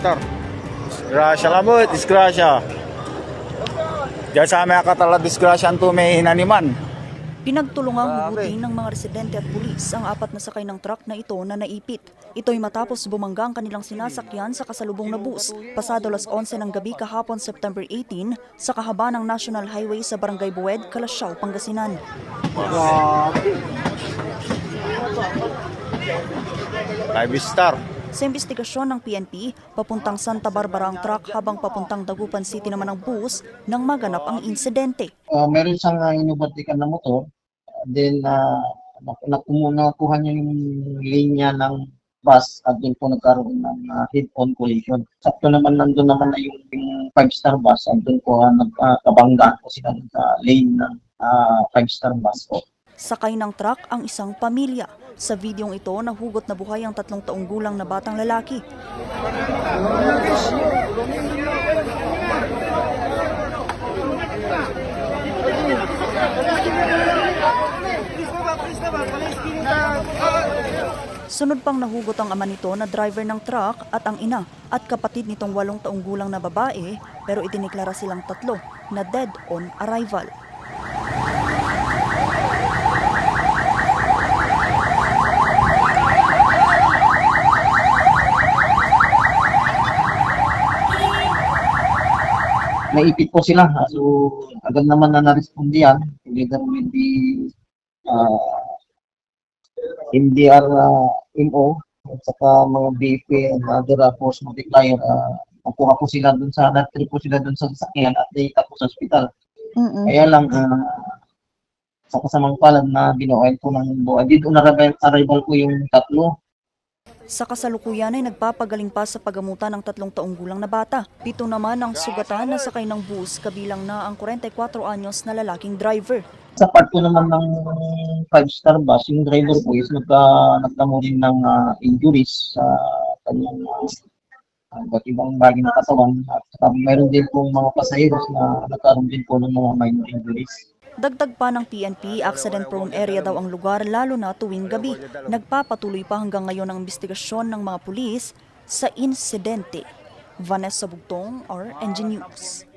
Victor. Disgrasya ka mo, disgrasya. Diyan sa mga katala disgrasya ang tumay hinaniman. Pinagtulungang Grabe. hugutin ng mga residente at pulis ang apat na sakay ng truck na ito na naipit. Ito'y matapos bumangga ang kanilang sinasakyan sa kasalubong na bus pasado las 11 ng gabi kahapon September 18 sa kahaba ng National Highway sa Barangay Buwed, Calasiao, Pangasinan. Five star. Sa investigasyon ng PNP, papuntang Santa Barbara ang truck habang papuntang Dagupan City naman ang bus nang maganap ang insidente. uh, meron siyang uh, inubatikan na motor. Then, uh, nakuha niya yung linya ng bus at doon po nagkaroon ng uh, head-on collision. Sakto naman nandun naman na yung, yung five-star bus at doon po uh, nagkabanggaan po sila sa lane ng uh, five-star bus po. Sakay ng truck ang isang pamilya. Sa videong ito, nahugot na buhay ang tatlong taong gulang na batang lalaki. Sunod pang nahugot ang ama nito na driver ng truck at ang ina at kapatid nitong walong taong gulang na babae pero idiniklara silang tatlo na dead on arrival. Naipit po sila. ah, So, agad naman na narespondihan. Together with the uh, MDR uh, MO at saka mga BP and other uh, force multiplier. Uh, nakuha po sila dun sa, natri po sila dun sa sasakyan at naita po sa hospital. Kaya lang, uh, sa kasamang palad na binuoy po ng buhay. Dito na arrival po yung tatlo. Sa kasalukuyan ay nagpapagaling pa sa pagamutan ng tatlong taong gulang na bata. Pito naman ang sugatan na sakay ng bus kabilang na ang 44 anyos na lalaking driver. Sa part po naman ng five-star bus, yung driver po is nagka, nagtamo din ng ah, injuries sa kanyang uh, iba't ibang bagay ng katawan. At saka mayroon din pong mga pasaheros na nagkaroon din po ng mga minor injuries. Dagdag pa ng PNP, accident-prone area daw ang lugar lalo na tuwing gabi. Nagpapatuloy pa hanggang ngayon ang investigasyon ng mga pulis sa insidente. Vanessa Bugtong, RNG News.